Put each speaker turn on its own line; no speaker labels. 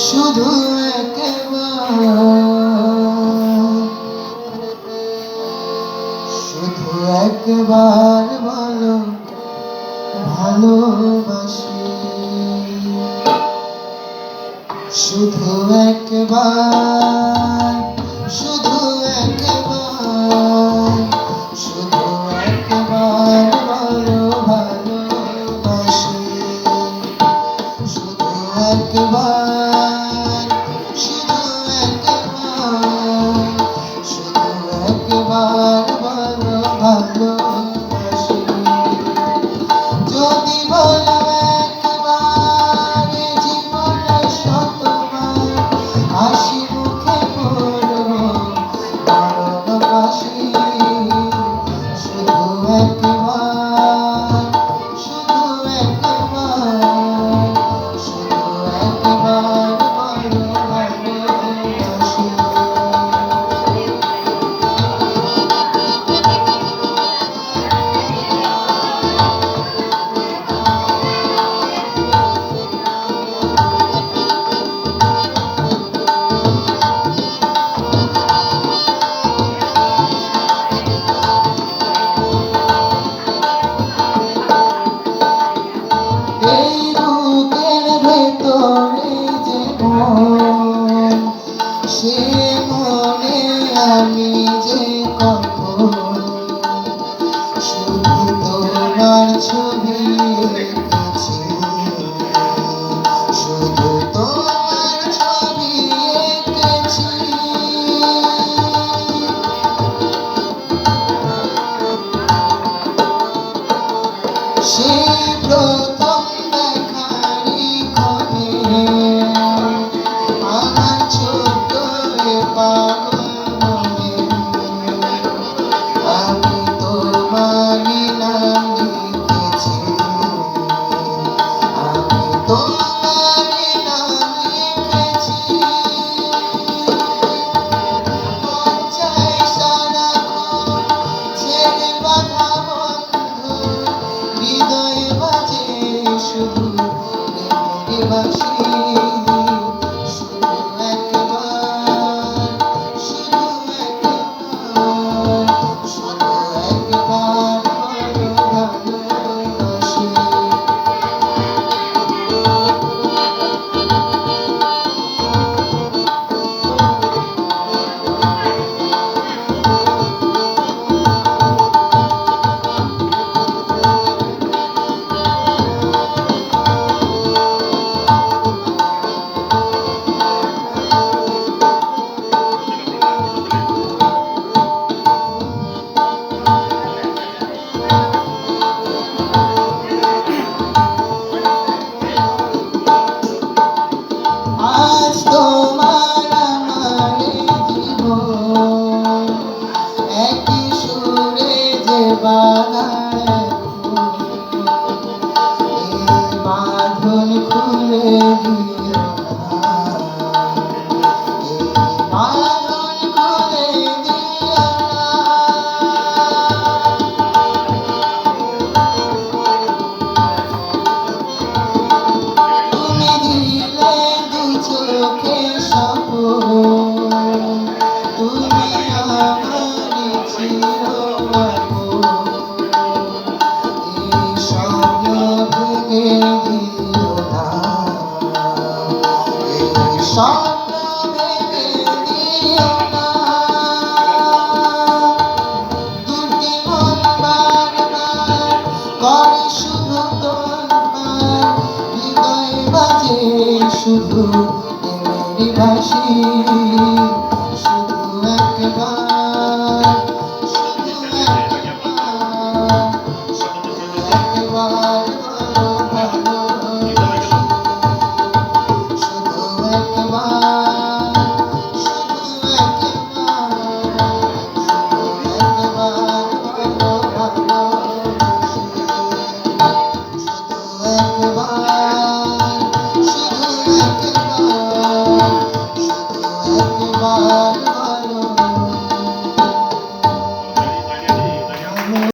শুধু শুধু একবার ভালো ভালোবাসি শুধু একবার শুধু ছবি আছে শুধু তোমার ছবি এঁকেছি সেই প্রথম Bala নিভাসী শুধু একবার শুধু একবার শুধু একবার।